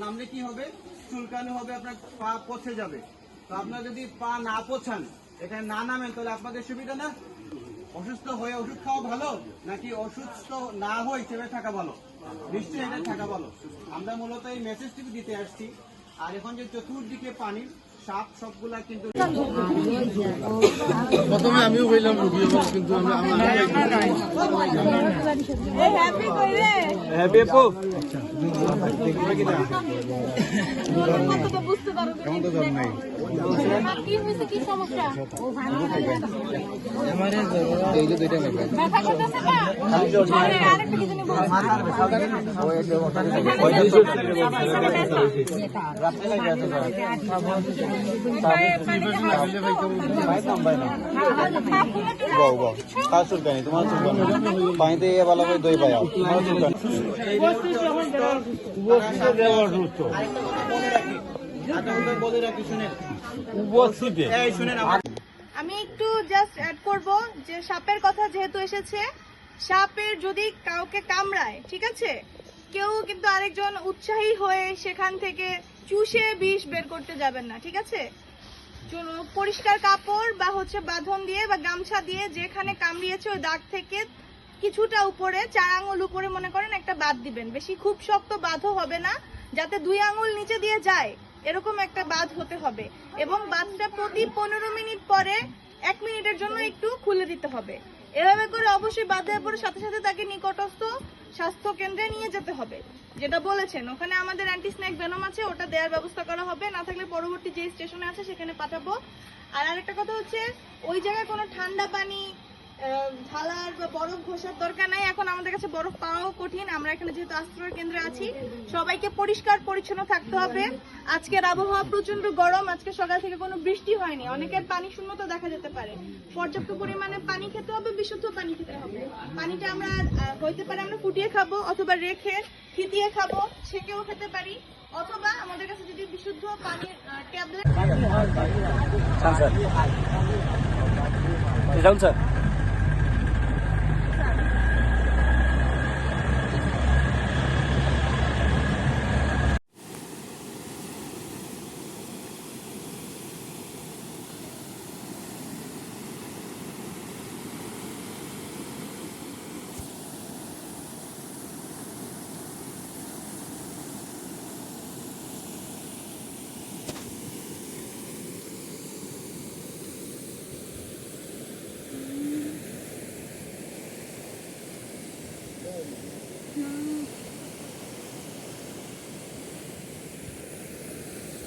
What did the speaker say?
নামলে কি হবে? চুলকানি হবে, আপনার পা পচে যাবে। তো আপনার যদি পা না পছান এখানে না নামেন, তাহলে আপনাদের সুবিধা না? অসুস্থ হয়ে ওষুধ খাওয়া ভালো, নাকি অসুস্থ না হয়ে সেভাবে থাকা ভালো? নিশ্চয়ই এটা থাকা ভালো। আমরা মূলত এই মেসেজটুকু দিতে আসছি। আর এখন যে চতুর্দিকে পানি সাপ সবগুলা কিন্তু প্রথমে আমিও বললাম রুগী কিন্তু আমি আমার তোমার ইয়ে ভালো করে দই পাই আমি একটু জাস্ট অ্যাড করব যে সাপের কথা যেহেতু এসেছে, সাপের যদি কাউকে কামড়ায়, ঠিক আছে? কেউ কিন্তু আরেকজন উৎসাহী হয়ে সেখান থেকে চুষে বিষ বের করতে যাবেন না, ঠিক আছে? পরিষ্কার কাপড় বা হচ্ছে বাঁধন দিয়ে বা গামছা দিয়ে যেখানে কামড়িয়েছে ওই দাগ থেকে কিছুটা উপরে চার আঙুল উপরে মনে করেন একটা বাদ দিবেন। বেশি খুব শক্ত বাঁধও হবে না, যাতে দুই আঙুল নিচে দিয়ে যায়। এরকম একটা বাঁধ হতে হবে। এবং বাঁধটা প্রতি পনেরো মিনিট পরে এক মিনিটের জন্য একটু খুলে দিতে হবে। এভাবে করে অবশ্যই বাঁধ পরে সাথে সাথে তাকে নিকটস্থ স্বাস্থ্য কেন্দ্রে নিয়ে যেতে হবে। যেটা বলেছেন, ওখানে আমাদের অ্যান্টি স্ন্যাক ভেনম আছে, ওটা দেওয়ার ব্যবস্থা করা হবে। না থাকলে পরবর্তী যে স্টেশনে আছে, সেখানে পাঠাবো। আর আরেকটা কথা হচ্ছে, ওই জায়গায় কোনো ঠান্ডা পানি ঢালার বা বরফ ঘষার দরকার নাই। এখন আমাদের কাছে বরফ পাওয়াও কঠিন। আমরা এখানে যেহেতু আশ্রয় কেন্দ্রে আছি, সবাইকে পরিষ্কার পরিচ্ছন্ন থাকতে হবে। আজকের আবহাওয়া প্রচণ্ড গরম। আজকে সকাল থেকে কোনো বৃষ্টি হয়নি। অনেকের পানি শূন্যতা দেখা যেতে পারে। পর্যাপ্ত পরিমাণে পানি খেতে হবে, বিশুদ্ধ পানি খেতে হবে। পানিটা আমরা হইতে পারে আমরা ফুটিয়ে খাব অথবা রেখে থিতিয়ে খাব ছেঁকেও খেতে পারি। অথবা আমাদের কাছে যদি বিশুদ্ধ পানির ট্যাবলেট স্যার